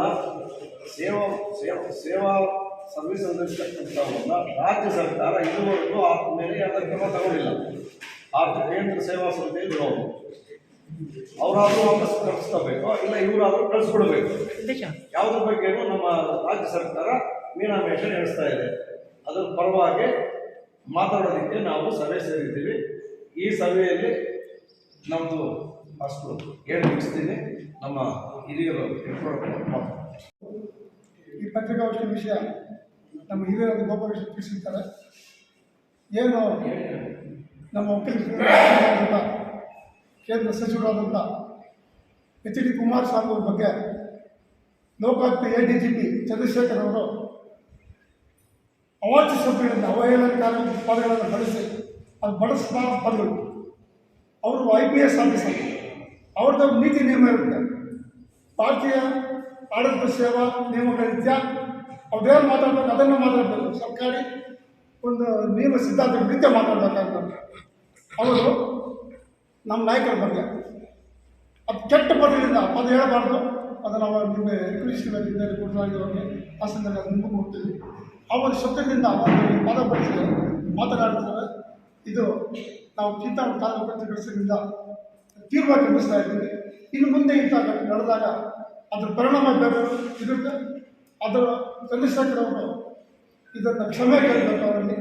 ಅವರನ್ನು ಸೇವಾ ಸೇವಾ ಸೇವಾ ಸರ್ವಿಸ್ ಅಂದಿರ್ತಕ್ಕಂಥವನ್ನ ರಾಜ್ಯ ಸರ್ಕಾರ ಇದುವರೆಗೂ ಆ ಮೇಲೆ ಯಾವುದೇ ಕ್ರಮ ತಗೊಂಡಿಲ್ಲ. ಆ ಕೇಂದ್ರ ಸೇವಾ ಸಮಿತಿ ಇರೋರು. ಅವರಾದರೂ ವಾಪಸ್ ಕಳಿಸ್ಕೋಬೇಕು ಇಲ್ಲ ಇವರಾದರೂ ಕಳಿಸ್ಕೊಡ್ಬೇಕು. ಯಾವುದ್ರ ಬಗ್ಗೆನೂ ನಮ್ಮ ರಾಜ್ಯ ಸರ್ಕಾರ ಮೀನಾಮೇಷ ನಡೆಸ್ತಾ ಇದೆ. ಅದರ ಪರವಾಗಿ ಮಾತಾಡೋದಕ್ಕೆ ನಾವು ಸಭೆ ಸೇರಿದ್ದೀವಿ. ಈ ಸಭೆಯಲ್ಲಿ ನಮ್ಮದು ಅಷ್ಟು ಮುಗಿಸ್ತೀನಿ? ನಮ್ಮ ಹಿರಿಯರು. ಈ ಪತ್ರಿಕಾಗೋಷ್ಠಿ ವಿಷಯ ನಮ್ಮ ಹಿರಿಯರಾದ ಗೋಪಾಲಕೃಷ್ಣ ತಿಳಿಸಿರ್ತಾರೆ. ಏನು ನಮ್ಮ ವಕೀಲರಾದಂಥ ಕೇಂದ್ರ ಸಚಿವರಾದಂಥ ಎಚ್ ಡಿ ಕುಮಾರಸ್ವಾಮಿ ಅವ್ರ ಬಗ್ಗೆ Lokayukta A D G P Chandrashekar ಅವರು ಅವಾಚ್ಯ ಶಬ್ದಗಳಿಂದ ಅವಹೇಳನಕಾರಿ ಪದಗಳನ್ನು ಬಳಸಿ ಅದು ಬಳಸಬಾರ ಪದಗಳು. ಅವರು ಐ ಪಿ ಎಸ್ ಆಫೀಸರ್. ಅವ್ರದ್ದು ನೀತಿ ನಿಯಮ ಇರುತ್ತೆ. ಭಾರತೀಯ ಆಡಳಿತ ಸೇವಾ ನಿಯಮಗಳಿದ್ಯಾ ಅವ್ರೇನು ಮಾತಾಡ್ಬೇಕು, ಅದನ್ನು ಮಾತಾಡಬೇಕು. ಸರ್ಕಾರಿ ಒಂದು ನಿಯಮ ಸಿದ್ಧಾಂತ ರೀತಿಯ ಮಾತಾಡಬೇಕಾಗ್ತದೆ ಅವರು ನಮ್ಮ ನಾಯಕರ ಬಗ್ಗೆ. ಅದು ಕೆಟ್ಟ ಪದಗಳಿಂದ ಪದ ಹೇಳಬಾರ್ದು. ಅದನ್ನು ನಾವು ನಿಮಗೆ ಇಂಗ್ಲೀಷಿನಲ್ಲಿ ಕೊಟ್ಟರಾಗಿರೋರಿಗೆ ಆ ಸಂದರ್ಭ ನಿಮಗೂ ಕೊಡ್ತೀವಿ ಅವರು ಶಬ್ದದಿಂದ ಪದ ಬಳಸಿ ಮಾತನಾಡ್ತಾರೆ ಇದು ನಾವು ಚಿಂತಾ ತಾಲೂಕು ಪತ್ರಿಕೆಗಳಿಂದ ತೀರ್ಮಾನ ಕಲ್ಪಿಸ್ತಾ ಇದ್ದೀವಿ. ಇನ್ನು ಮುಂದೆ ಘಟನೆ ನಡೆದಾಗ ಅದ್ರ ಪರಿಣಾಮ ಬೇರೆ. ಇರುತ್ತೆ ಅದರ ಅವರು ಇದನ್ನು ಕ್ಷಮೆ ಕೇಳಬೇಕು ಅವರಲ್ಲಿ.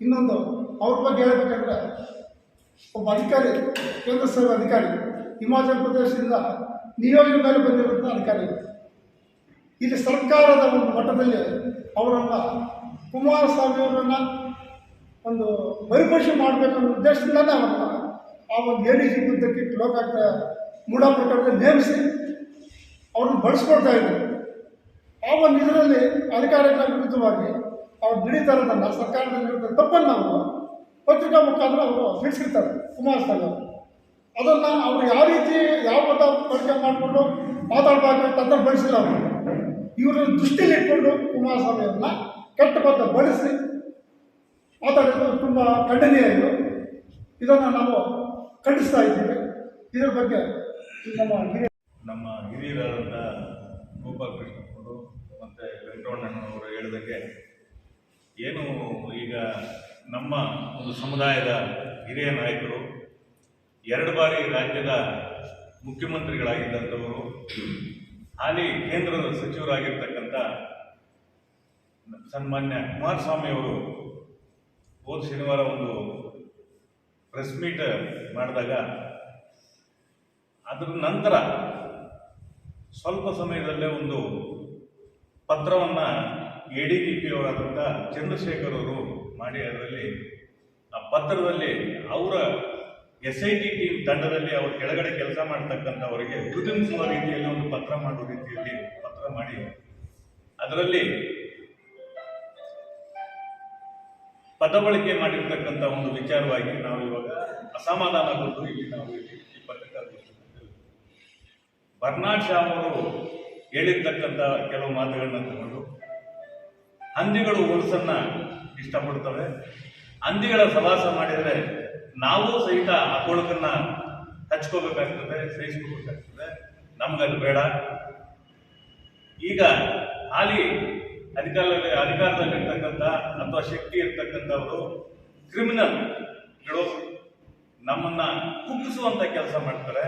ಇನ್ನೊಂದು ಅವ್ರ ಬಗ್ಗೆ ಹೇಳಬೇಕಂದ್ರೆ ಒಬ್ಬ ಅಧಿಕಾರಿ, ಕೇಂದ್ರ ಸರ್ವ ಅಧಿಕಾರಿ, ಹಿಮಾಚಲ ಪ್ರದೇಶದಿಂದ ನಿಯೋಜನೆ ಮೇಲೆ ಬಂದಿರುವಂಥ ಅಧಿಕಾರಿ. ಇಲ್ಲಿ ಸರ್ಕಾರದ ಒಂದು ಮಟ್ಟದಲ್ಲಿ ಅವರನ್ನು ಕುಮಾರಸ್ವಾಮಿ ಅವರನ್ನು ಒಂದು ಬಹಿರ್ಪರಿಶೀಲನೆ ಮಾಡಬೇಕನ್ನೋ ಉದ್ದೇಶದಿಂದಲೇ ಅವರನ್ನು ಆ ಒಂದು ಎ ಡಿ ಜಿ ಮೂಢ ಪ್ರಕಾರದ ನೇಮಿಸಿ ಅವ್ರನ್ನ ಬಳಸ್ಕೊಳ್ತಾ ಇದ್ರು. ಆ ಒಂದು ಇದರಲ್ಲಿ ಅಧಿಕಾರಿಗಳ ವಿರುದ್ಧವಾಗಿ ಅವ್ರು ದುಡಿತಾರದನ್ನು ಸರ್ಕಾರದಲ್ಲಿ ವಿರುದ್ಧ ತಪ್ಪನ್ನು ಅವರು ಪತ್ರಿಕಾ ಮುಖಾಂತರ ಅವರು ತಿಳಿಸಿರ್ತಾರೆ ಕುಮಾರಸ್ವಾಮಿ ಅವರು. ಅದನ್ನು ಅವರು ಯಾವ ರೀತಿ, ಯಾವ ಮಟ್ಟ ಬಳಕೆ ಮಾಡಿಕೊಂಡು ಮಾತಾಡಬೇಕು ಅಂತ ಬಳಸಿಲ್ಲ ಅವರು. ಇವರ ದೃಷ್ಟಿಯಲ್ಲಿ ಇಟ್ಕೊಂಡು ಕುಮಾರಸ್ವಾಮಿಯನ್ನು ಕೆಟ್ಟ ಪದ ಬಳಸಿ ಮಾತಾಡೋದು ತುಂಬ ಖಂಡನೀಯ ಇದು. ಇದನ್ನು ನಾವು ಖಂಡಿಸ್ತಾ ಇದ್ದೀವಿ. ಇದರ ಬಗ್ಗೆ ನಮ್ಮ ಹಿರಿಯರಾದಂಥ ಮತ್ತೆ ಮತ್ತು ವೆಂಕಟವಣ್ಣನವರು ಹೇಳಿದಂಗೆ ಏನು ಈಗ ನಮ್ಮ ಒಂದು ಸಮುದಾಯದ ಹಿರಿಯ ನಾಯಕರು ಎರಡು ಬಾರಿ ರಾಜ್ಯದ ಮುಖ್ಯಮಂತ್ರಿಗಳಾಗಿದ್ದಂಥವರು, ಹಾಲಿ ಕೇಂದ್ರದ ಸಚಿವರಾಗಿರ್ತಕ್ಕಂಥ ಸನ್ಮಾನ್ಯ ಕುಮಾರಸ್ವಾಮಿ ಅವರು ಹೋದ ಶನಿವಾರ ಒಂದು ಪ್ರೆಸ್ ಮೀಟ್ ಮಾಡಿದಾಗ ಅದರ ನಂತರ ಸ್ವಲ್ಪ ಸಮಯದಲ್ಲೇ ಒಂದು ಪತ್ರವನ್ನು ಎ ಡಿ ಜಿ ಪಿ ಅವರಾದಂಥ ಚಂದ್ರಶೇಖರ್ ಅವರು ಮಾಡಿ ಅದರಲ್ಲಿ, ಆ ಪತ್ರದಲ್ಲಿ ಅವರ ಎಸ್ ಐ ಟಿ ಟೀಮ್ ತಂಡದಲ್ಲಿ ಅವರ ಕೆಳಗಡೆ ಕೆಲಸ ಮಾಡ್ತಕ್ಕಂಥವರಿಗೆ ಗುರುತಿಸುವ ರೀತಿಯಲ್ಲಿ ಒಂದು ಪತ್ರ ಮಾಡುವ ರೀತಿಯಲ್ಲಿ ಪತ್ರ ಮಾಡಿ, ಅದರಲ್ಲಿ ಪದ ಬಳಕೆ ಮಾಡಿರ್ತಕ್ಕಂಥ ಒಂದು ವಿಚಾರವಾಗಿ ನಾವು ಇವಾಗ ಅಸಮಾಧಾನಗೊಂಡು ಇಲ್ಲಿ ನಾವು ಇಲ್ಲಿ ಪತ್ರಿಕಾಗೋಷ್ಠಿಯಲ್ಲಿ ಬರ್ನಾಡ್ ಶಾ ಅವರು ಹೇಳಿರ್ತಕ್ಕಂಥ ಕೆಲವು ಮಾತುಗಳನ್ನ ತಗೊಂಡು ಹಂದಿಗಳು ಹೊಲಸನ್ನ ಇಷ್ಟಪಡ್ತವೆ. ಹಂದಿಗಳ ಸವಾಸ ಮಾಡಿದರೆ ನಾವು ಸಹಿತ ಆ ಕೊಳಕನ್ನ ಹಚ್ಕೋಬೇಕಾಗ್ತದೆ ಸಹಿಸ್ಕೋಬೇಕಾಗ್ತದೆ ನಮ್ಗದು ಬೇಡ. ಈಗ ಹಾಲಿ ಅಧಿಕಾರದಲ್ಲಿ ಅಧಿಕಾರದಲ್ಲಿರ್ತಕ್ಕಂಥ ಅಥವಾ ಶಕ್ತಿ ಇರ್ತಕ್ಕಂಥವರು ಕ್ರಿಮಿನಲ್ಗಳು ನಮ್ಮನ್ನ ಕುಗ್ಗಿಸುವಂಥ ಕೆಲಸ ಮಾಡ್ತಾರೆ.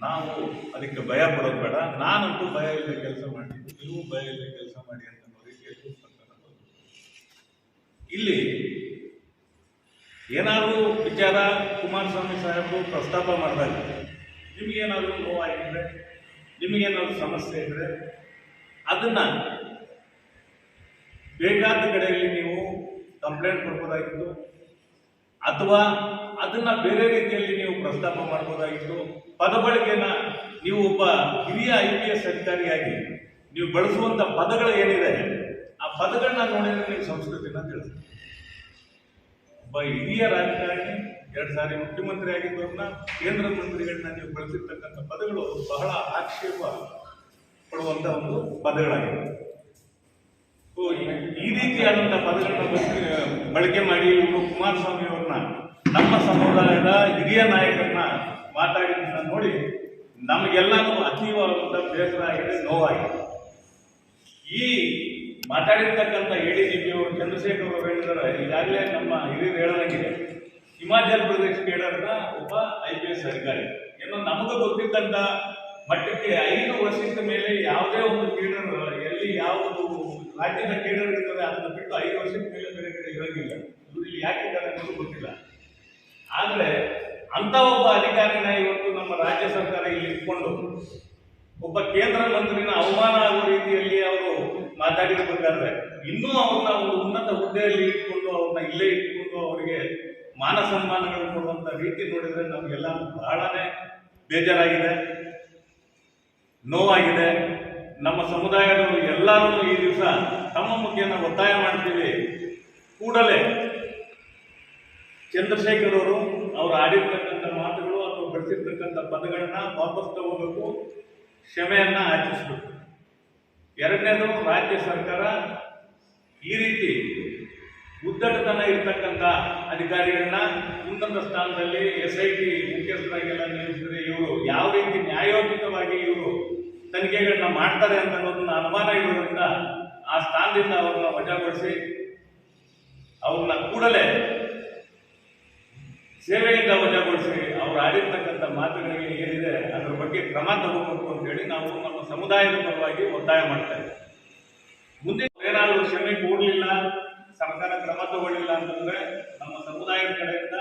ನಾವು ಅದಕ್ಕೆ ಭಯ ಪಡೋದು ಬೇಡ. ನಾನಂತೂ ಭಯ ಇಲ್ಲದೆ ಕೆಲಸ ಮಾಡ್ತೀನಿ ನೀವು ಭಯ ಇಲ್ಲದೆ ಕೆಲಸ ಮಾಡಿ ಅಂತ ರೀತಿಯಲ್ಲಿ ಇಲ್ಲಿ ಏನಾದರೂ ವಿಚಾರ ಕುಮಾರಸ್ವಾಮಿ ಸಾಹೇಬರು ಪ್ರಸ್ತಾಪ ಮಾಡಿದಾಗ ನಿಮಗೇನಾದರೂ ನೋವಾಗಿದ್ರೆ ನಿಮಗೇನಾದರೂ ಸಮಸ್ಯೆ ಇದ್ರೆ ಅದನ್ನ ಬೇಕಾದ ಕಡೆಯಲ್ಲಿ ನೀವು ಕಂಪ್ಲೇಂಟ್ ಕೊಡ್ಬೋದಾಗಿತ್ತು ಅಥವಾ ಅದನ್ನ ಬೇರೆ ರೀತಿಯಲ್ಲಿ ನೀವು ಪ್ರಸ್ತಾಪ ಮಾಡ್ಬೋದಾಗಿತ್ತು. ಪದ ಬಳಕೆನ ನೀವು ಒಬ್ಬ ಹಿರಿಯ ಐ ಪಿ ಎಸ್ ಅಧಿಕಾರಿಯಾಗಿ ನೀವು ಬಳಸುವಂತ ಪದಗಳು ಏನಿದೆ? ಆ ಪದಗಳನ್ನ ನೋಡಿದ್ರೆ ನೀವು ಸಂಸ್ಕೃತಿನ ತಿಳಿಸ್ತೀವಿ ಒಬ್ಬ ಹಿರಿಯ ರಾಜಕಾರಣಿ, ಎರಡು ಸಾರಿ ಮುಖ್ಯಮಂತ್ರಿ ಆಗಿದ್ದವ್ರನ್ನ ಕೇಂದ್ರ ಮಂತ್ರಿಗಳನ್ನ ನೀವು ಬಳಸಿರ್ತಕ್ಕಂಥ ಪದಗಳು ಬಹಳ ಆಕ್ಷೇಪ ಪಡುವಂತ ಒಂದು ಪದಗಳಾಗಿದೆ ಈ- ರೀತಿಯಾದಂಥ ಪದಗಳನ್ನ ಬಳಕೆ ಮಾಡಿ ಇವರು ಕುಮಾರಸ್ವಾಮಿ ಅವ್ರನ್ನ ನಮ್ಮ ಸಮುದಾಯದ ಹಿರಿಯ ನಾಯಕರನ್ನ ಮಾತಾಡಿದ್ದನ್ನ ನೋಡಿ ನಮಗೆಲ್ಲನೂ ಅತೀವವಾದಂಥ ಬೇಸರ ಆಗಿದೆ ನೋವಾಗಿದೆ. ಈ ಮಾತಾಡಿರ್ತಕ್ಕಂಥ ಎ ಡಿ ಜಿ ಪಿ ಅವರು, ಚಂದ್ರಶೇಖರ್ ಅವರು ಈಗಾಗಲೇ ನಮ್ಮ ಹಿರಿಯರು ಹೇಳಲಾಗಿದೆ ಹಿಮಾಚಲ ಪ್ರದೇಶ ಕೇಡರ್ನ ಒಬ್ಬ ಐ ಪಿ ಎಸ್ ಅಧಿಕಾರಿ. ಏನೋ ನಮಗೂ ಗೊತ್ತಿದ್ದಂತ ಮಟ್ಟಕ್ಕೆ ಐದು ವರ್ಷದ ಮೇಲೆ ಯಾವುದೇ ಒಂದು ಕೇಡರ್, ಎಲ್ಲಿ ಯಾವುದು ರಾಜ್ಯದ ಕೇಡರ್ ಇರ್ತದೆ ಅದನ್ನು ಬಿಟ್ಟು ಐದು ವರ್ಷದ ಮೇಲೆ ಬೇರೆ ಕಡೆ ಇರೋದಿಲ್ಲ. ಇವರು ಇಲ್ಲಿ ಯಾಕಿದ್ದಾರೆ ಗೊತ್ತಿಲ್ಲ. ಆದ್ರೆ ಅಂತ ಒಬ್ಬ ಅಧಿಕಾರಿನ ಇವತ್ತು ನಮ್ಮ ರಾಜ್ಯ ಸರ್ಕಾರ ಇಲ್ಲಿ ಇಟ್ಕೊಂಡು ಒಬ್ಬ ಕೇಂದ್ರ ಮಂತ್ರಿನ ಅವಮಾನ ಆಗುವ ರೀತಿಯಲ್ಲಿ ಅವರು ಮಾತಾಡಿರ್ಬೇಕಾದ್ರೆ ಇನ್ನೂ ಅವ್ರನ್ನ ಒಂದು ಉನ್ನತ ಹುದ್ದೆಯಲ್ಲಿ ಇಟ್ಕೊಂಡು ಅವ್ರನ್ನ ಇಲ್ಲೇ ಇಟ್ಕೊಂಡು ಅವರಿಗೆ ಮಾನ ಸನ್ಮಾನಗಳು ಕೊಡುವಂತ ರೀತಿ ನೋಡಿದ್ರೆ ನಮಗೆಲ್ಲ ಬಹಳನೇ ಬೇಜಾರಾಗಿದೆ, ನೋವಾಗಿದೆ. ನಮ್ಮ ಸಮುದಾಯದವರು ಎಲ್ಲರೂ ಈ ದಿವಸ ತಮ್ಮ ಮುಖೇನ ಒತ್ತಾಯ ಮಾಡ್ತೀವಿ. ಕೂಡಲೇ ಚಂದ್ರಶೇಖರ್ ಅವರು ಅವರು ಆಡಿರ್ತಕ್ಕಂಥ ಮಾತುಗಳು ಅಥವಾ ಬಳಸಿರ್ತಕ್ಕಂಥ ಪದಗಳನ್ನ ವಾಪಸ್ ತಗೋಬೇಕು, ಕ್ಷಮೆಯನ್ನ ಆಚರಿಸ್ಬೇಕು. ಎರಡನೇದು ರಾಜ್ಯ ಸರ್ಕಾರ ಈ ರೀತಿ ಉದ್ದಟತನ ಇರತಕ್ಕಂಥ ಅಧಿಕಾರಿಗಳನ್ನ ಉನ್ನತ ಸ್ಥಾನದಲ್ಲಿ ಎಸ್ ಐ ಟಿ ಮುಖ್ಯಸ್ಥರಾಗೆಲ್ಲ ನಿಲ್ಲಿಸಿದ್ರೆ ಇವರು ಯಾವ ರೀತಿ ನ್ಯಾಯೋಚಿತವಾಗಿ ಇವರು ತನಿಖೆಗಳನ್ನ ಮಾಡ್ತಾರೆ ಅಂತ ಅನ್ನೋದನ್ನ ಅನುಮಾನ ಇರೋದ್ರಿಂದ ಆ ಸ್ಥಾನದಿಂದ ಅವ್ರನ್ನ ವಜಾಗೊಳಿಸಿ ಅವ್ರನ್ನ ಕೂಡಲೇ ಸೇವೆಯಿಂದ ವಜಾಗೊಳಿಸಿ ಅವರು ಆಡಿರ್ತಕ್ಕಂಥ ಮಾತುಗಳಿಗೆ ಏನಿದೆ, ಅದರ ಬಗ್ಗೆ ಕ್ರಮ ತಗೋಬೇಕು ಅಂತ ಹೇಳಿ ನಾವು ನಮ್ಮ ಸಮುದಾಯದ ಪರವಾಗಿ ಒತ್ತಾಯ ಮಾಡ್ತಾ ಇದ್ದೀವಿ. ಮುಂದೆ ಏನಾದರೂ ಕ್ಷಮೆ ಕೂಡಲಿಲ್ಲ ಸರ್ಕಾರ ಕ್ರಮ ತಗೊಳ್ಳಿಲ್ಲ ಅಂತಂದ್ರೆ ನಮ್ಮ ಸಮುದಾಯದ ಕಡೆಯಿಂದ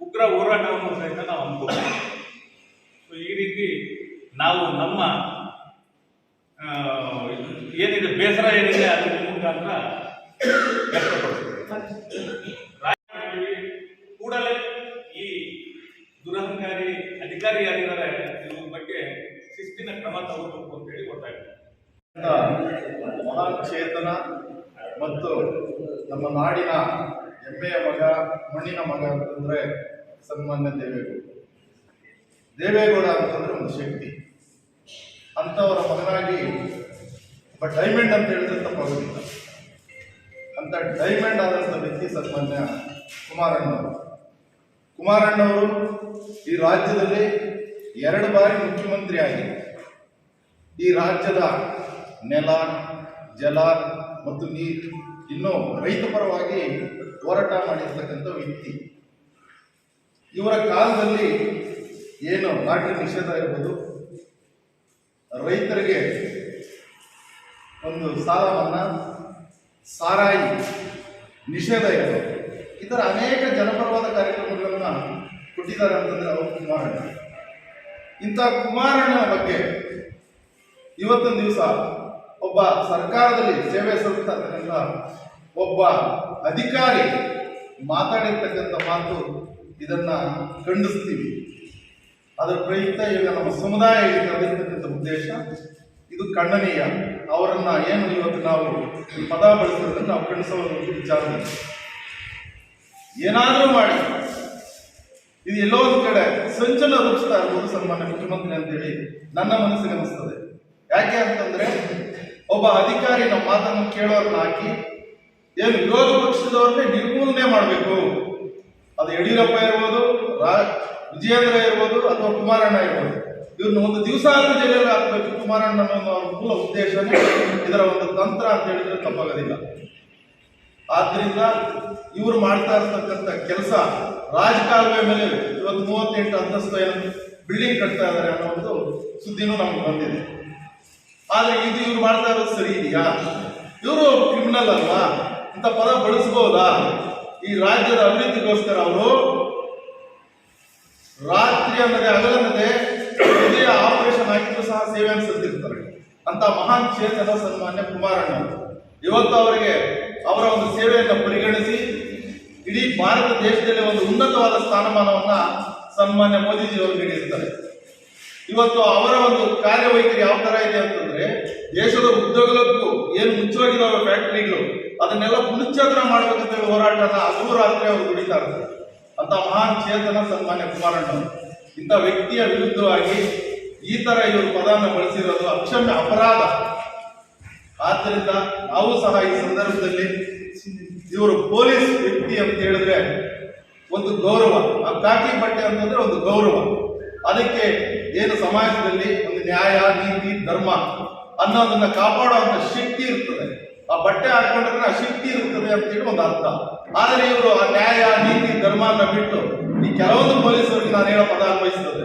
ಉಗ್ರ ಹೋರಾಟವನ್ನು ಸಹಿತ ನಾವು ಸೊ ಈ ರೀತಿ ನಾವು ನಮ್ಮ ಏನಿದೆ, ಬೇಸರ ಏನಿದೆ ಅದಕ್ಕೆ ಮುಖಾಂತರ ವ್ಯಕ್ತಪಡಿಸ್ತೀವಿ ರಾಜ್ಯದಲ್ಲಿ ಕೂಡಲೇ ಈ ದುರಹಂಕಾರಿ ಅಧಿಕಾರಿ ಯಾರಿದ್ದಾರೆ ಇದ್ರ ಬಗ್ಗೆ ಶಿಸ್ತಿನ ಕ್ರಮ ತಗೋಬೇಕು ಅಂತ ಹೇಳಿ ಗೊತ್ತಾಗ್ತದೆ ಚೇತನ ಮತ್ತು ನಮ್ಮ ನಾಡಿನ ಹೆಮ್ಮೆಯ ಮಗ, ಮಣ್ಣಿನ ಮಗ ಅಂತಂದ್ರೆ ಸನ್ಮಾನ್ಯ ದೇವೇಗೌಡ. ದೇವೇಗೌಡ ಅಂತಂದ್ರೆ ಒಂದು ಶಕ್ತಿ. ಅಂಥವರ ಮಗನಾಗಿ ಒಬ್ಬ ಡೈಮಂಡ್ ಅಂತ ಹೇಳಿದ್ರೆ ತಪ್ಪಾಗೋದಿಲ್ಲ ಅಂತ ಡೈಮಂಡ್ ಆದಂಥ ವ್ಯಕ್ತಿ ಸನ್ಮಾನ್ಯ ಕುಮಾರಣ್ಣವರು. ಕುಮಾರಣ್ಣವರು ಈ ರಾಜ್ಯದಲ್ಲಿ ಎರಡು ಬಾರಿ ಮುಖ್ಯಮಂತ್ರಿ ಆಗಿ ಈ ರಾಜ್ಯದ ನೆಲ ಜಲ ಮತ್ತು ನೀರು ಇನ್ನು ರೈತ ಪರವಾಗಿ ಹೋರಾಟ ಮಾಡಿರ್ತಕ್ಕಂಥ ವ್ಯಕ್ತಿ. ಇವರ ಕಾಲದಲ್ಲಿ ಏನು ಲಾಟ್ರಿ ನಿಷೇಧ ಇರ್ಬೋದು? ರೈತರಿಗೆ ಒಂದು ಸಾಲವನ್ನು ಸಾರಾಯಿ ನಿಷೇಧ ಇರ್ಬೋದು. ಥರ ಅನೇಕ ಜನಪರವಾದ ಕಾರ್ಯಕ್ರಮಗಳನ್ನು ಕೊಟ್ಟಿದ್ದಾರೆ ಅಂತಂದರೆ ಅವರು ಕುಮಾರಣ್ಣ. ಇಂಥ ಕುಮಾರಣ್ಣನ ಬಗ್ಗೆ ಇವತ್ತೊಂದು ದಿವಸ ಒಬ್ಬ ಸರ್ಕಾರದಲ್ಲಿ ಸೇವೆ ಸಲ್ಲಿಸ್ತಕ್ಕಂಥ ಒಬ್ಬ ಅಧಿಕಾರಿ ಮಾತಾಡಿರ್ತಕ್ಕಂಥ ಮಾತು ಇದನ್ನ ಖಂಡಿಸ್ತೀವಿ. ಅದರ ಪ್ರಯುಕ್ತ ಈಗ ನಮ್ಮ ಸಮುದಾಯ ಕರೆದಿರ್ತಕ್ಕಂಥ ಉದ್ದೇಶ, ಇದು ಖಂಡನೀಯ. ಅವರನ್ನ ಏನು ಇವತ್ತು ನಾವು ಪದ ಬಳಸಿರೋದನ್ನು ನಾವು ಖಂಡಿಸುವ ವಿಚಾರ ಏನಾದರೂ ಮಾಡಿ. ಇದು ಎಲ್ಲೋ ಒಂದು ಕಡೆ ಸಂಚಲನ ರೂಪಿಸ್ತಾ ಇರ್ಬೋದು ಸನ್ಮಾನ್ಯ ಮುಖ್ಯಮಂತ್ರಿ ಅಂತೇಳಿ ನನ್ನ ಮನಸ್ಸಿಗೆ ಅನಿಸ್ತದೆ. ಯಾಕೆ ಅಂತಂದ್ರೆ ಒಬ್ಬ ಅಧಿಕಾರಿ ನಮ್ಮ ಮಾತನ್ನು ಕೇಳೋರ್ನ ಹಾಕಿ ಏನು ವಿರೋಧ ಪಕ್ಷದವ್ರನ್ನೇ ನಿರ್ಮೂಲನೆ ಮಾಡಬೇಕು? ಅದು ಯಡಿಯೂರಪ್ಪ ಇರ್ಬೋದು, ರಾ, ವಿಜಯೇಂದ್ರ ಇರ್ಬೋದು ಅಥವಾ ಕುಮಾರಣ್ಣ ಇರ್ಬೋದು. ಇವ್ರನ್ನ ಒಂದು ದಿವಸ ಆದರೂ ಜೈಲಲ್ಲಿ ಹಾಕಬೇಕು. ಕುಮಾರಣ್ಣ ಅನ್ನೋ ಮೂಲ ಉದ್ದೇಶನೇ ಇದರ ಒಂದು ತಂತ್ರ ಅಂತ ಹೇಳಿದ್ರೆ ತಪ್ಪಾಗೋದಿಲ್ಲ. ಆದ್ರಿಂದ ಇವರು ಮಾಡ್ತಾ ಇರ್ತಕ್ಕಂಥ ಕೆಲಸ ರಾಜಕಾಲುವೆ ಮೇಲೆ ಇವತ್ತು ಮೂವತ್ತೆಂಟು ಅಂತಸ್ತು ಏನು ಬಿಲ್ಡಿಂಗ್ ಕಟ್ತಾ ಇದ್ದಾರೆ ಅನ್ನೋ ಒಂದು ಸುದ್ದಿನೂ ನಮ್ಗೆ ಬಂದಿದೆ. ಆದ್ರೆ ಇದು ಇವ್ರು ಮಾಡ್ತಾ ಇರೋದು ಸರಿ ಇದೆಯಾ? ಇವರು ಕ್ರಿಮಿನಲ್ ಅಲ್ವಾ? ಇಂಥ ಪದ ಬಳಸ್ಬೋದಾ? ಈ ರಾಜ್ಯದ ಅಭಿವೃದ್ಧಿಗೋಸ್ಕರ ಅವರು ರಾತ್ರಿ ಅನ್ನದೆ ಹಗಲನ್ನದೆ ಹೃದಯ ಆಪರೇಷನ್ ಆಗಿದ್ರು ಸಹ ಸೇವೆಯನ್ನು ಸಲ್ಲಿಸಿರ್ತಾರೆ ಅಂತ ಮಹಾನ್ ಚೇತನ ಸನ್ಮಾನ್ಯ ಕುಮಾರಣ್ಣ ಇವತ್ತು ಅವರಿಗೆ ಅವರ ಒಂದು ಸೇವೆಯನ್ನು ಪರಿಗಣಿಸಿ ಇಡೀ ಭಾರತ ದೇಶದಲ್ಲಿ ಒಂದು ಉನ್ನತವಾದ ಸ್ಥಾನಮಾನವನ್ನ ಸನ್ಮಾನ್ಯ ಮೋದಿಜಿಯವರು ನೀಡಿರ್ತಾರೆ. ಇವತ್ತು ಅವರ ಒಂದು ಕಾರ್ಯವೈಖರಿ ಯಾವ ತರ ಇದೆ ಅಂತಂದ್ರೆ, ದೇಶದ ಉದ್ಯೋಗಕ್ಕೂ ಏನು ಅವರ ಫ್ಯಾಕ್ಟರಿಗಳು ಅದನ್ನೆಲ್ಲ ಪುನಶ್ಚೇತನ ಮಾಡಬೇಕಂತ ಹೇಳಿ ಹೋರಾಟನ ಅದೂ ರಾತ್ರಿ ಅವರು ದುಡಿತಾ ಇರ್ತಾರೆ. ಅಂತ ಮಹಾನ್ ಚೇತನ ಸನ್ಮಾನ್ಯ ಕುಮಾರಣ್ಣ. ಇಂಥ ವ್ಯಕ್ತಿಯ ವಿರುದ್ಧವಾಗಿ ಈ ತರ ಇವರು ಪದವನ್ನು ಬಳಸಿರೋದು ಅಕ್ಷಮ್ಯ ಅಪರಾಧ. ಆದ್ದರಿಂದ ನಾವು ಸಹ ಈ ಸಂದರ್ಭದಲ್ಲಿ ಇವರು ಪೊಲೀಸ್ ವ್ಯಕ್ತಿ ಅಂತ ಹೇಳಿದ್ರೆ ಒಂದು ಗೌರವ. ಆ ಕಾಕಿ ಬಟ್ಟೆ ಅಂತಂದ್ರೆ ಒಂದು ಗೌರವ. ಅದಕ್ಕೆ ಏನು ಸಮಾಜದಲ್ಲಿ ಒಂದು ನ್ಯಾಯ, ನೀತಿ, ಧರ್ಮ ಅನ್ನೋದನ್ನ ಕಾಪಾಡುವಂತ ಶಕ್ತಿ ಇರ್ತದೆ. ಆ ಬಟ್ಟೆ ಹಾಕೊಂಡ್ರೆ ಆ ಶಕ್ತಿ ಇರ್ತದೆ ಅಂತೇಳಿ ಒಂದು ಅರ್ಥ. ಆದರೆ ಇವರು ಆ ನ್ಯಾಯ, ನೀತಿ, ಧರ್ಮ ಅನ್ನ ಬಿಟ್ಟು ಈ ಕೆಲವೊಂದು ಪೊಲೀಸರಿಗೆ ನಾನು ಹೇಳೋ ಪದ ಅನ್ವಯಿಸ್ತದೆ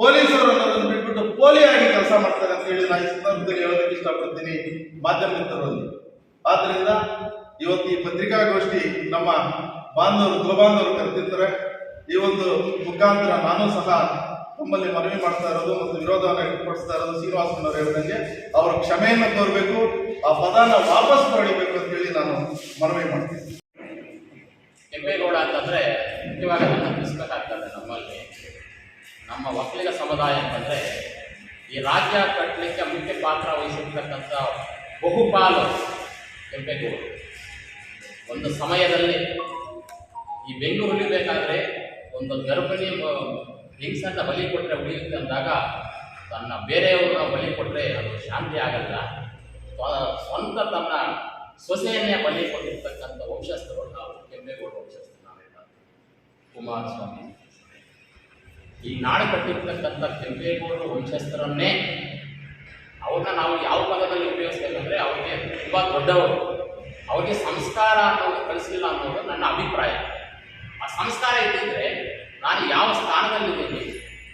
ಪೊಲೀಸರು ಅನ್ನೋದನ್ನು ಬಿಟ್ಬಿಟ್ಟು ಪೋಲಿ ಆಗಿ ಕೆಲಸ ಮಾಡ್ತಾರೆ ಅಂತ ಹೇಳಿ ನಾನು ಈ ಸಂದರ್ಭದಲ್ಲಿ ಹೇಳೋದಕ್ಕೆ ಇಷ್ಟಪಡ್ತೀನಿ ಮಾಧ್ಯಮ ಆದ್ರಿಂದ ಇವತ್ತು ಈ ಪತ್ರಿಕಾಗೋಷ್ಠಿ ನಮ್ಮ ಬಾಂಧವರು ಕುಲಬಾಂಧವರು ಕರೆದಿರ್ತಾರೆ. ಈ ಒಂದು ಮುಖಾಂತರ ನಾನು ಸಹ ತಮ್ಮಲ್ಲಿ ಮನವಿ ಮಾಡ್ತಾ ಇರೋದು ಮತ್ತು ವಿರೋಧವನ್ನು ವ್ಯಕ್ತಪಡಿಸ್ತಾ ಇರೋದು ಶ್ರೀನಿವಾಸನವರು ಹೇಳಿದಂಗೆ ಅವರು ಕ್ಷಮೆಯನ್ನು ತೋರಬೇಕು, ಆ ಪದನ ವಾಪಸ್ ಪಡಿಬೇಕು ಅಂತ ಹೇಳಿ ನಾನು ಮನವಿ ಮಾಡ್ತೀನಿ. ಕೆಂಪೇಗೌಡ ಅಂತಂದ್ರೆ ನನ್ನ ಪುಸ್ತಕ ಆಗ್ತದೆ ನಮ್ಮಲ್ಲಿ. ನಮ್ಮ ಒಕ್ಕಲಿಗ ಸಮುದಾಯ ಅಂತಂದ್ರೆ ಈ ರಾಜ್ಯ ಕಟ್ಟಲಿಕ್ಕೆ ಮುಖ್ಯ ಪಾತ್ರ ವಹಿಸಿರ್ತಕ್ಕಂಥ ಬಹುಪಾಲು ಕೆಂಪೇಗೌಡ. ಒಂದು ಸಮಯದಲ್ಲಿ ಈ ಬೆಂಗಳೂರು ಬೇಕಾದ್ರೆ ಒಂದು ಗರ್ಭಿಣಿ ಹೆಂಗಸನ್ನ ಬಲಿ ಕೊಟ್ಟರೆ ಉಳಿಯುತ್ತೆ ಅಂದಾಗ ತನ್ನ ಬೇರೆಯವ್ರನ್ನ ಬಲಿ ಕೊಟ್ಟರೆ ಅದು ಶಾಂತಿ ಆಗಲ್ಲ. ಸ್ವ- ಸ್ವಂತ ತನ್ನ ಸೊಸೆಯನ್ನೇ ಬಲಿ ಕೊಟ್ಟಿರ್ತಕ್ಕಂಥ ವಂಶಸ್ಥರು ನಾವು ಕೆಂಪೇಗೌಡ ವಂಶಸ್ಥರು ನಾವೆಲ್ಲ. ಕುಮಾರಸ್ವಾಮಿ. ಈ ನಾಡು ಕಟ್ಟಿರ್ತಕ್ಕಂಥ ಕೆಂಪೇಗೌಡರು ವಂಶಸ್ಥರನ್ನೇ ಅವ್ರನ್ನ ನಾವು ಯಾವ ಪದದಲ್ಲಿ ಉಪಯೋಗಿಸ್ಬೇಕಂದ್ರೆ ಅವ್ರಿಗೆ ತುಂಬ ದೊಡ್ಡವರು. ಅವ್ರಿಗೆ ಸಂಸ್ಕಾರ ಅನ್ನೋದು ಕಲಿಸಲಿಲ್ಲ ಅನ್ನೋದು ನನ್ನ ಅಭಿಪ್ರಾಯ. ಆ ಸಂಸ್ಕಾರ ಇದ್ದಿದ್ರೆ ನಾನು ಯಾವ ಸ್ಥಾನದಲ್ಲಿದ್ದೀನಿ?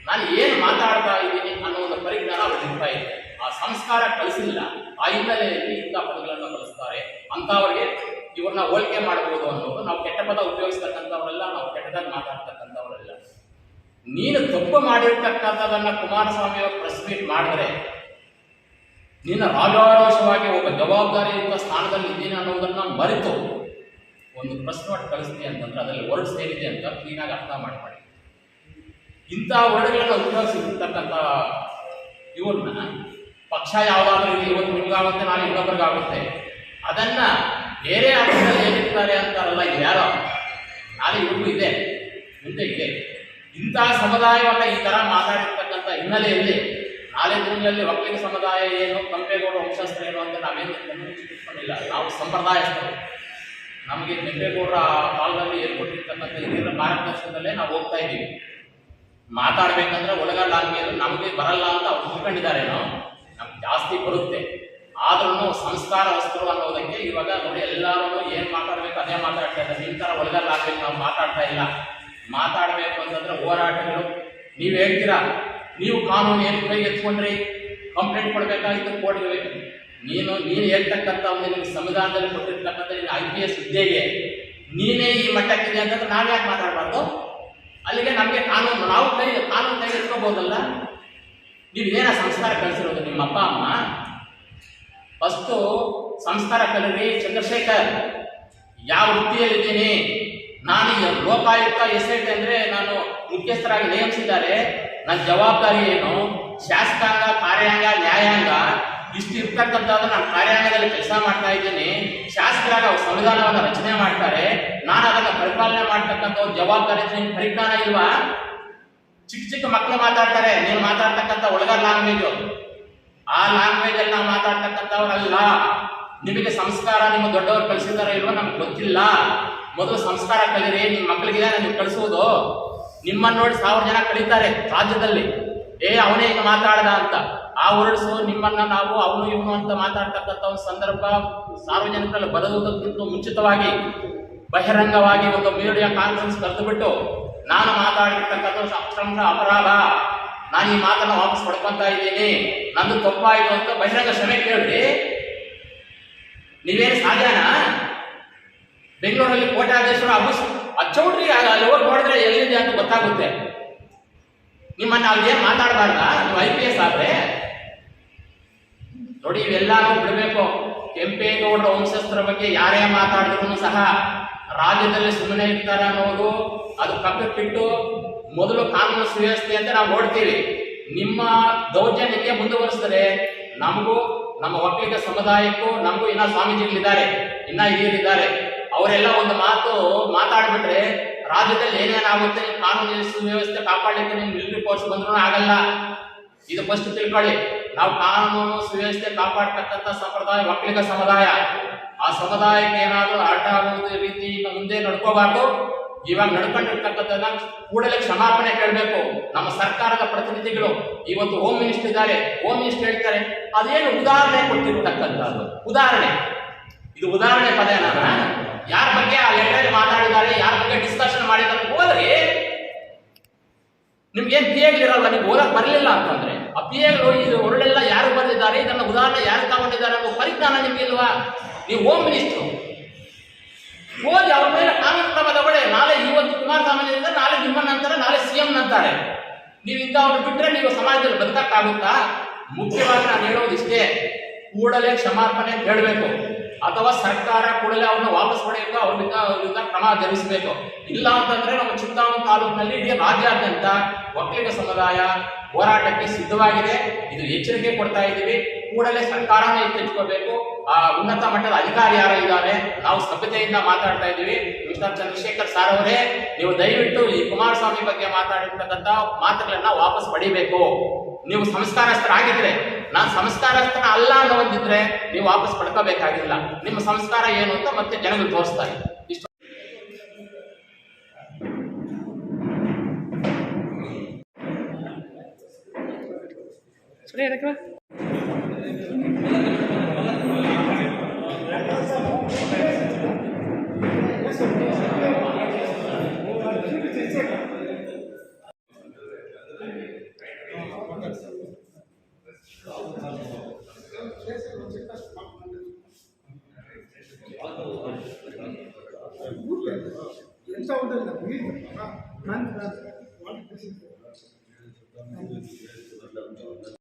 ನಾನು ಏನು ಮಾತಾಡ್ತಾ ಇದ್ದೀನಿ ಅನ್ನೋ ಒಂದು ಪರಿಜ್ಞಾನ ಇರ್ತಾ ಇದೆ. ಆ ಸಂಸ್ಕಾರ ಕಲಿಸಿಲ್ಲ. ಆ ಹಿನ್ನೆಲೆಯಲ್ಲಿ ಇಂಥ ಪದಗಳನ್ನು ಕಲಿಸ್ತಾರೆ. ಅಂಥವ್ರಿಗೆ ಇವ್ರನ್ನ ಹೋಲಿಕೆ ಮಾಡಬಹುದು ಅನ್ನೋದು ನಾವು ಕೆಟ್ಟ ಪದ ಉಪಯೋಗಿಸ್ತಕ್ಕಂಥವರೆಲ್ಲ, ನಾವು ಕೆಟ್ಟದಾಗಿ ಮಾತಾಡ್ತಕ್ಕಂಥವರೆಲ್ಲ. ನೀನು ತಪ್ಪು ಮಾಡಿರ್ತಕ್ಕಂಥದನ್ನ ಕುಮಾರಸ್ವಾಮಿ ಅವರು ಪ್ರೆಸ್ ಮೀಟ್ ಮಾಡಿದ್ರೆ, ನಿನ್ನ ರಾಜಾರೋಷವಾಗಿ ಒಬ್ಬ ಜವಾಬ್ದಾರಿಯುತ ಸ್ಥಾನದಲ್ಲಿ ಇದ್ದೀನಿ ಅನ್ನೋದನ್ನ ಮರೆತು ಒಂದು ಪ್ರೆಸ್ ನೋಟ್ ಕಳಿಸ್ತೀನಿ ಅಂತಂದ್ರೆ, ಅದರಲ್ಲಿ ವರ್ಡ್ ಸೇರಿದೆ ಅಂತ ಕ್ಲೀನಾಗಿ ಅರ್ಥ ಮಾಡ್ಕೊಳ್ಳಿ. ಇಂಥ ವರ್ಡ್ಗಳನ್ನ ಉಪಯೋಗಿಸಿರ್ತಕ್ಕಂಥ ಇವನ್ನ ಪಕ್ಷ ಯಾವುದಾದ್ರೂ ಇಲ್ಲಿ ಇವತ್ತು ನಿಮಗಾಗುತ್ತೆ ನಾಳೆ ಇನ್ನೊಬ್ಬರಿಗಾಗುತ್ತೆ ಅದನ್ನ ಬೇರೆ ಅರ್ಥದಲ್ಲಿ ಏನಿರ್ತಾರೆ ಅಂತಾರಲ್ಲ, ಇದು ಯಾರೋ? ನಾಳೆ ಇವ್ರಿಗೂ ಇದೆ, ಮುಂದೆ ಇದೆ. ಇಂತಹ ಸಮುದಾಯವನ್ನ ಈ ತರ ಮಾತಾಡಿರ್ತಕ್ಕಂಥ ಹಿನ್ನೆಲೆಯಲ್ಲಿ ನಾಳೆ ದಿನಗಳಲ್ಲಿ ಒಕ್ಕಲಿಗ ಸಮುದಾಯ ಏನು ಕೆಂಪೇಗೌಡ ವಂಶಸ್ಥ ಏನು ಅಂತ ನಾವೇನು ಗಮನಿಸಿಕೊಂಡಿಲ್ಲ ನಾವು ಸಂಪ್ರದಾಯಸ್ಥರು. ನಮಗೆ ಕೆಂಪೇಗೌಡರ ಕಾಲದಲ್ಲಿ ಏರ್ಪಟ್ಟಿರ್ತಕ್ಕಂಥ ಹಿರಿಯರ ಮಾರ್ಗದರ್ಶನದಲ್ಲೇ ನಾವು ಹೋಗ್ತಾ ಇದ್ದೀವಿ. ಮಾತಾಡ್ಬೇಕಂದ್ರೆ ಒಳಗ ಲಾಂಗ್ವೇಜ್ ನಮಗೆ ಬರಲ್ಲ ಅಂತ ಅವ್ರು ತಿಳ್ಕೊಂಡಿದ್ದಾರೇನೋ, ನಮ್ಗೆ ಜಾಸ್ತಿ ಬರುತ್ತೆ. ಆದ್ರೂ ಸಂಸ್ಕಾರ ವಸ್ತು ಅನ್ನೋದಕ್ಕೆ ಇವಾಗ ನೋಡಿ ಎಲ್ಲರೂ ಏನು ಮಾತಾಡ್ಬೇಕು ಅದೇ ಮಾತಾಡ್ತಾ ಇದ್ದಾರೆ. ತರ ಒಳಗ ನಾವು ಮಾತಾಡ್ತಾ ಇಲ್ಲ. ಮಾತಾಡಬೇಕು ಅಂತಂದ್ರೆ ಹೋರಾಟಗಳು. ನೀವು ಹೇಳ್ತೀರಾ, ನೀವು ಕಾನೂನು ಏನು ಕೈ ಎತ್ಕೊಂಡ್ರಿ ಕಂಪ್ಲೇಂಟ್ ಕೊಡ್ಬೇಕಾಗಿತ್ತು ಕೋರ್ಟ್ಗೆ ನೀನು ನೀನು ಹೇಳ್ತಕ್ಕಂಥ ಒಂದು ನಿಮ್ಗೆ ಸಂವಿಧಾನದಲ್ಲಿ ಕೊಟ್ಟಿರ್ತಕ್ಕಂಥ ಐ ಪಿ ಎಸ್ ಹುದ್ದೆಗೆ, ನೀನೇ ಈ ಮಟ್ಟಕ್ಕಿದೆ ಅಂತಂದ್ರೆ ನಾವ್ಯಾಕೆ ಮಾತಾಡಬಾರ್ದು? ಅಲ್ಲಿಗೆ ನಮಗೆ ಕಾನೂನು, ನಾವು ಕೈ, ಕಾನೂನು ಕೈ ಎತ್ಕೋಬಹುದಲ್ಲ ನೀವು ಏನ ಸಂಸ್ಕಾರ ಕಲಿಸಿರೋದು ನಿಮ್ಮ ಅಪ್ಪ, ಅಮ್ಮ? ಫಸ್ಟು ಸಂಸ್ಕಾರ ಕಲೀರಿ ಚಂದ್ರಶೇಖರ್. ಯಾವ ವೃತ್ತಿಯಲ್ಲಿದ್ದೀನಿ? ನಾನು ಲೋಕಾಯುಕ್ತ ಎಸ್ ಅಂದ್ರೆ ನಾನು ಮುಖ್ಯಸ್ಥರಾಗಿ ನೇಮಿಸಿದ್ದಾರೆ. ನನ್ನ ಜವಾಬ್ದಾರಿ ಏನು? ಶಾಸಕಾಂಗ, ಕಾರ್ಯಾಂಗ, ನ್ಯಾಯಾಂಗ? ಇಷ್ಟು ಇರ್ತಕ್ಕಂಥದ್ದು ನಾನು ಕಾರ್ಯಾಂಗದಲ್ಲಿ ಕೆಲಸ ಮಾಡ್ತಾ ಇದ್ದೇನೆ. ಶಾಸಕರಾಗ ಅವ್ರು ಸಂವಿಧಾನವನ್ನು ರಚನೆ ಮಾಡ್ತಾರೆ. ನಾನು ಅದನ್ನು ಪರಿಪಾಲನೆ ಮಾಡ್ತಕ್ಕಂಥ ಜವಾಬ್ದಾರಿ. ನಿಮ್ಗೆ ಪರಿಜ್ಞಾನ ಇಲ್ವಾ? ಚಿಕ್ಕ ಚಿಕ್ಕ ಮಕ್ಕಳು ಮಾತಾಡ್ತಾರೆ. ನೀವು ಮಾತಾಡ್ತಕ್ಕಂಥ ಒಳಗ ಲ್ಯಾಂಗ್ವೇಜ್ ಆ ಲ್ಯಾಂಗ್ವೇಜ್ ಅಲ್ಲಿ ನಾವು ಮಾತಾಡ್ತಕ್ಕಂಥವ್ರಲ್ಲ ನಿಮಗೆ ಸಂಸ್ಕಾರ ನಿಮ್ಮ ದೊಡ್ಡವರು ಕಲಿಸಿದಾರ ಇಲ್ವೋ ನಮ್ಗೆ ಗೊತ್ತಿಲ್ಲ. ಮೊದಲು ಸಂಸ್ಕಾರ ಕಲೀರಿ ನಿಮ್ಮ ಮಕ್ಕಳಿಗೆ ನೀವು ಕಲಿಸುವುದು ನಿಮ್ಮನ್ನು ನೋಡಿ ಸಾವಿರ ಜನ ಕಲಿತಾರೆ ರಾಜ್ಯದಲ್ಲಿ. ಏ, ಅವನೇ ಈಗ ಮಾತಾಡದ ಅಂತ. ಆ ಹೊರಡಿಸು ನಿಮ್ಮನ್ನ ನಾವು, ಅವನು ಇವನು ಅಂತ ಮಾತಾಡ್ತಕ್ಕಂಥ ಒಂದು ಸಂದರ್ಭ ಸಾರ್ವಜನಿಕರಲ್ಲಿ ಬರೋದಕ್ಕಿಂತ ಮುಂಚಿತವಾಗಿ ಬಹಿರಂಗವಾಗಿ ಒಂದು ಮೀಡಿಯಾ ಕಾನ್ಫರೆನ್ಸ್ ಕರೆದುಬಿಟ್ಟು ನಾನು ಮಾತಾಡಿರ್ತಕ್ಕಂಥ ಅಕ್ಷರಂಶ ಅಪರಾಧ. ನಾನು ಈ ಮಾತನ್ನು ವಾಪಸ್ ಪಡ್ಕೊಂತ ಇದ್ದೀನಿ. ನಂದು ತಪ್ಪಾಯಿತು ಅಂತ ಬಹಿರಂಗ ಕ್ಷಮೆ ಕೇಳ್ರಿ. ನೀವೇನು ಸಾಧ್ಯನಾ? ಬೆಂಗಳೂರಲ್ಲಿ ಕೋಟ್ಯಾಧೀಶರು ಅಬ್ಬಸ್ ಅಚ್ಚೌಡ್ರಿ ಅಲ್ಲಿ ಹೋಗಿ ನೋಡಿದ್ರೆ ಎಲ್ಲಿದೆ ಅಂತ ಗೊತ್ತಾಗುತ್ತೆ. ನಿಮ್ಮನ್ನ ಏನ್ ಮಾತಾಡಬಾರ್ದ? ನೀವು ಐ ಪಿ ಎಸ್ ಆದ್ರೆ? ನೋಡಿ ಇವೆಲ್ಲರೂ ಬಿಡಬೇಕು. ಕೆಂಪೇಗೌಡರ ವಂಶಸ್ಥರ ಬಗ್ಗೆ ಯಾರೇ ಮಾತಾಡಿದ್ರು ಸಹ ರಾಜ್ಯದಲ್ಲಿ ಸುಮ್ಮನೆ ಇರ್ತಾರೆ ಅನ್ನೋದು ಅದು ಕಪ್ಪಿಟ್ಟು ಮೊದಲು ಕಾನೂನು ಸುವ್ಯವಸ್ಥೆ ಅಂತ ನಾವು ನೋಡ್ತೀವಿ. ನಿಮ್ಮ ದೌರ್ಜನ್ಯಕ್ಕೆ ಮುಂದುವರಿಸಿದರೆ ನಮಗೂ, ನಮ್ಮ ಒಕ್ಕಲಿಗ ಸಮುದಾಯಕ್ಕೂ, ನಮಗೂ ಇನ್ನ ಸ್ವಾಮೀಜಿಗಳಿದ್ದಾರೆ, ಇನ್ನ ಹಿರಿಯರಿದ್ದಾರೆ. ಅವರೆಲ್ಲ ಒಂದು ಮಾತು ಮಾತಾಡ್ಬಿಟ್ರೆ ರಾಜ್ಯದಲ್ಲಿ ಏನೇನಾಗುತ್ತೆ ಕಾನೂನು ಸುವ್ಯವಸ್ಥೆ ಕಾಪಾಡಲಿಕ್ಕೆ ನಿಮ್ಮ ಮಿಲಿಟರಿ ಫೋರ್ಸ್ ಬಂದ್ರೂ ಆಗಲ್ಲ. ಇದು ಫಸ್ಟ್ ತಿಳ್ಕೊಳ್ಳಿ. ನಾವು ಕಾನೂನು ಸುವ್ಯವಸ್ಥೆ ಕಾಪಾಡ್ತಕ್ಕಂಥ ಸಂಪ್ರದಾಯ ಒಕ್ಕಲಿಗ ಸಮುದಾಯ. ಆ ಸಮುದಾಯಕ್ಕೆ ಏನಾದರೂ ಅಡ್ಡ ಆಗುವುದು ರೀತಿ ಮುಂದೆ ನಡ್ಕೋಬಾರ್ದು. ಇವಾಗ ನಡ್ಕೊಂಡಿರ್ತಕ್ಕಂಥದ್ದನ್ನ ಕೂಡಲೇ ಕ್ಷಮಾಪಣೆ ಕೇಳಬೇಕು. ನಮ್ಮ ಸರ್ಕಾರದ ಪ್ರತಿನಿಧಿಗಳು ಇವತ್ತು ಹೋಮ್ ಮಿನಿಸ್ಟರ್ ಇದ್ದಾರೆ. ಹೋಮ್ ಮಿನಿಸ್ಟರ್ ಹೇಳ್ತಾರೆ, ಅದೇನು ಉದಾಹರಣೆ ಕೊಟ್ಟಿರ್ತಕ್ಕಂಥದ್ದು? ಉದಾಹರಣೆ. ಇದು ಉದಾಹರಣೆ ಪದ ಯಾರ ಬಗ್ಗೆ ಆ ಲೆಟರ್ ಮಾತಾಡಿದ್ದಾರೆ ಯಾರ ಬಗ್ಗೆ ಡಿಸ್ಕಷನ್ ಮಾಡಿದ್ದಾರೆ ಹೋದ್ರಿ ನಿಮ್ಗೆ ಪಿ ಎಗಳಿರಲ್ಲ ನೀವು ಓದಕ್ಕೆ ಬರಲಿಲ್ಲ ಅಂತಂದ್ರೆ, ಆ ಪಿಎಗಳು ಇದು ಹೊರಳೆಲ್ಲ ಯಾರು ಬರೆದಿದ್ದಾರೆ ಇದನ್ನ ಉದಾಹರಣೆ ಯಾರು ತಗೊಂಡಿದ್ದಾರೆ ಅನ್ನೋ ಪರಿಜ್ಞಾನ ನಿಮ್ಗೆ ಇಲ್ವಾ? ನೀವು ಹೋಮ್ ಮಿನಿಸ್ಟ್ರು ಓದಿ ಅವ್ರ ಮೇಲೆ ಕಾನೂನು ತಗೊಳ್ಳಿ. ನಾಳೆ ಇವತ್ತು ಕುಮಾರಸ್ವಾಮಿ ನಾಳೆ ನಿಮ್ಮನ್ನ ಅಂತಾರೆ ನಾಳೆ ಸಿ ಎಂ ಅಂತಾರೆ ನೀವು ಇಂಥವ್ರು ಬಿಟ್ಟರೆ ನೀವು ಸಮಾಜದಲ್ಲಿ ಬದುಕಕ್ಕಾಗುತ್ತಾ? ಮುಖ್ಯವಾಗಿ ನಾನು ಹೇಳೋದು ಇಷ್ಟೇ ಕೂಡಲೇ ಕ್ಷಮಾಪಣೆ ಹೇಳಬೇಕು. ಅಥವಾ ಸರ್ಕಾರ ಕೂಡಲೇ ಅವ್ರನ್ನ ವಾಪಸ್ ಪಡೆಯಬೇಕು ಅವ್ರ ವಿರುದ್ಧ ಕ್ರಮ ಜರುಗಿಸಬೇಕು. ಇಲ್ಲ ಅಂತಂದ್ರೆ ನಮ್ಮ ಚಿಂತಾಮಣಿ ತಾಲೂಕಿನಲ್ಲಿ ಇಡೀ ರಾಜ್ಯಾದ್ಯಂತ ಒಕ್ಕಲಿಗ ಸಮುದಾಯ ಹೋರಾಟಕ್ಕೆ ಸಿದ್ಧವಾಗಿದೆ. ಇದು ಎಚ್ಚರಿಕೆ ಕೊಡ್ತಾ ಇದ್ದೀವಿ. ಕೂಡಲೇ ಸರ್ಕಾರನೇ ಎಚ್ಚೆತ್ಕೋಬೇಕು ಆ ಉನ್ನತ ಮಟ್ಟದ ಅಧಿಕಾರಿ ಯಾರು ಇದ್ದಾರೆ. ನಾವು ಸಭ್ಯತೆಯಿಂದ ಮಾತಾಡ್ತಾ ಇದ್ದೀವಿ. ಮಿಸ್ಟರ್ ಚಂದ್ರಶೇಖರ್ ಸಾರ್ ಅವರೇ, ನೀವು ದಯವಿಟ್ಟು ಈ ಕುಮಾರಸ್ವಾಮಿ ಬಗ್ಗೆ ಮಾತಾಡಿರ್ತಕ್ಕಂಥ ಮಾತುಗಳನ್ನ ವಾಪಸ್ ಪಡಿಬೇಕು. ನೀವು ಸಂಸ್ಕಾರಸ್ಥರ ಆಗಿದ್ರೆ ನಾನು ಸಂಸ್ಕಾರಸ್ಥನ ಅಲ್ಲ ಅನ್ನೋ ಒಂದಿದ್ರೆ ನೀವು ವಾಪಸ್ ಪಡ್ಕೋಬೇಕಾಗಿಲ್ಲ. ನಿಮ್ಮ ಸಂಸ್ಕಾರ ಏನು ಅಂತ ಮತ್ತೆ ಜನಗಳು ತೋರಿಸ್ತಾರೆ ಇಷ್ಟು. Gracias.